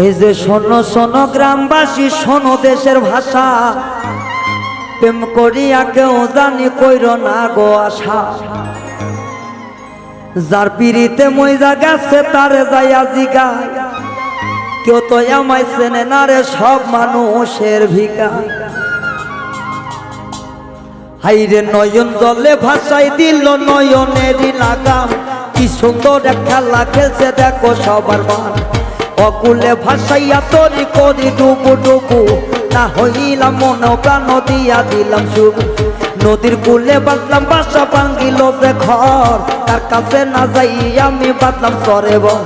এই যে শোনো শোনো গ্রামবাসী, শোনো দেশের ভাষা। প্রেম করিয়া কেউ জানি কইর না গো আশা। যার পিড়িতে মইজা গেছে, তারে যাইয়া জিগা। কেউ তো আমায় চেনে না রে, সব মানুষের ভিকা হাইরে নয়ন জলে ভাষাই দিল নয়নেরই লাগাম কি সুন্দর খেলা খেলছে দেখো সবার মান। অকুলে ভাসাইয়া তরি করি ডুবু ডুবু। না হইলাম মন, প্রাণ দিয়া দিলাম সুখ। নদীর কুলে বাঁধলাম বাসা ভাঙ্গিল যে ঘর। তার কাছে না যাই, আমি বাঁধলাম সরে বল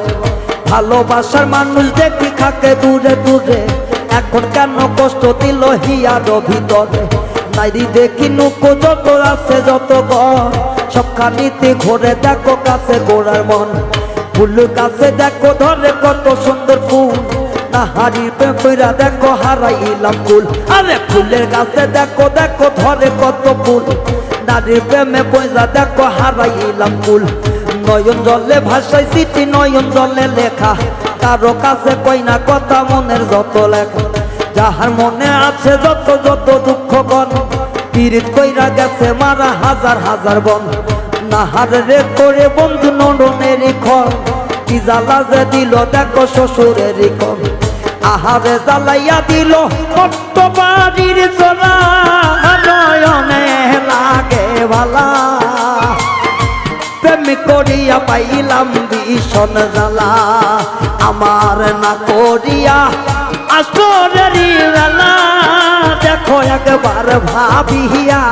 ভালোবাসার মানুষ দেখি খাকে দূরে দূরে। এখন কেন কষ্ট দিল হিয়ার ভিতরে? নাইরি দেখি নুকো, যত আছে যত ঘর। সবখানিতে ঘুরে দেখো কাছে গোড়ার মন। ফুল কাছে দেখো, ধরে কত সুন্দর ফুল। না হারির পেপরা দেখো, হারাইলাম ফুল। আরে ফুলের কাছে দেখো দেখো, ধরে কত ফুল। নারীর প্রেমে পয়সা দেখো, হারাইলাম ফুল। নয়ন জলে ভাষায় সিটি নয়ন জলে লেখা। কারও কাছে কই না কথা, মনের যত লেখা। যাহার মনে আছে যত যত দুঃখ গণ। পীড়িত কইরা গেছে, মারা হাজার হাজার বন। নাহার রে করে বন্ধু নরনের খর কি জ্বালা যে দিল, দেখো শ্বশুরের কর আহারে জ্বালাইয়া দিল কত বাড়ির চলা, নয়নে লাগে ভালা প্রেম করিয়া পাইলাম ভীষণ জ্বালা, আমার না করিয়া আসরেরই বেলা। দেখো একবার ভাবিয়া,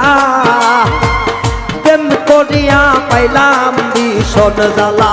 প্রেম করিয়া পাইলাম ভীষণ জ্বালা।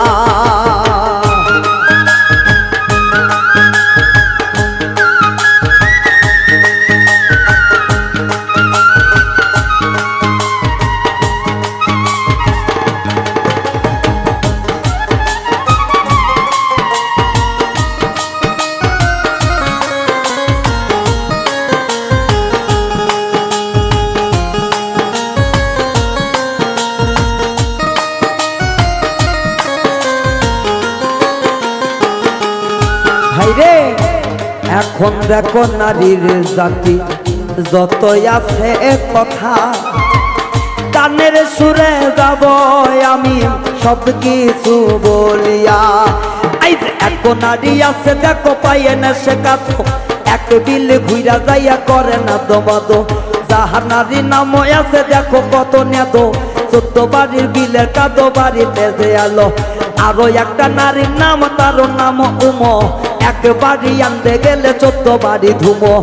এখন দেখো নারীর জাতি, যতই আছে কথা। গানের সুরে যাব আমি সব কিছু বলিয়া এক নারী আছে, দেখো পাইয়ে না সে কাতো এক বিল ঘুইরা যাইয়া করে না দমাদো। যাহার নারী নাম আছে, দেখো কত নেদো চোদ্দ বাড়ির বিলের কাদো বাড়িতে যে আলো আরও একটা নারীর নাম তার নাম উম। এক বাড়ি আনতে গেলে চোদ্দ বাড়ি ধুমো।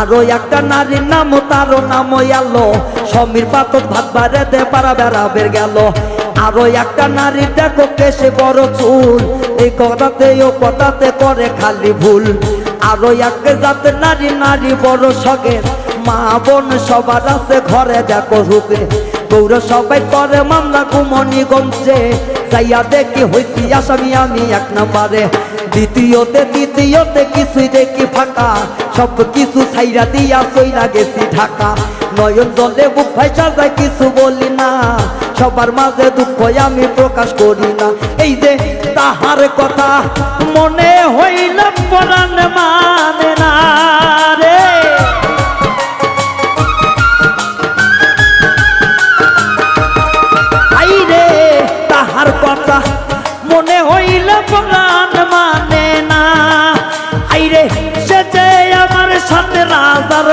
আরও একটা নারীর নাম তার নাম আলো। সমীর পাতক ভাত বাড়ে দে পারা বেড়াবের গেল। আরও একটা নারী, দেখো কেসে বড় চুল। এই কথাতে ও কথাতে করে খালি ভুল। আরও এক জাতের নারী নারী বড় সগে মা বোন সবার আছে, ঘরে দেখো রূপে গৌর সবাই করে মামলা কুমনি গমছে। যাইয়া দেখি হইছি আসামি, আমি এক নাম্বারে। দ্বিতীয়তে, তৃতীয়তে কিছুই দেখি ফাঁকা সব কিছু ছাইরা দিয়া সইরা গেছি ঢাকা। নয়ন জলে বুক ভাই সাজায় কিছু বলি না, সবার মাঝে দুঃখ আমি প্রকাশ করি না। এই যে তাহার কথা মনে আইরে সে যে আমার সাথে রাজার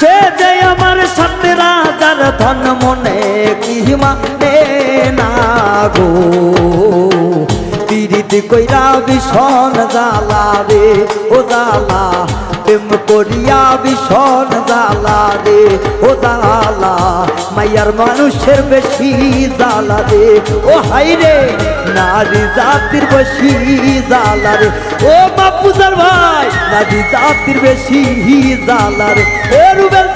সে যে আমার সাথে রাজার ধন মনে কি মানে না গো? পিরিতি কইরা ভীষণ জ্বালা রে, ও জ্বালা। প্রেম করিয়া ভীষণ জ্বালা রে, ও জ্বালা, মাইয়ার মানুষের বেশি জ্বালা রে। ও হাই রে, নারী জাতির বেশি জ্বালা রে। ও বাপুজার ভাই, নারী জাতির বেশি জ্বালা রে। এ রুবেল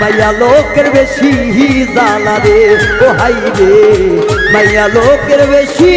মাইয়া লোকের বেশি জ্বালা রে। ও হাই রে, মাইয়া লোকের বেশি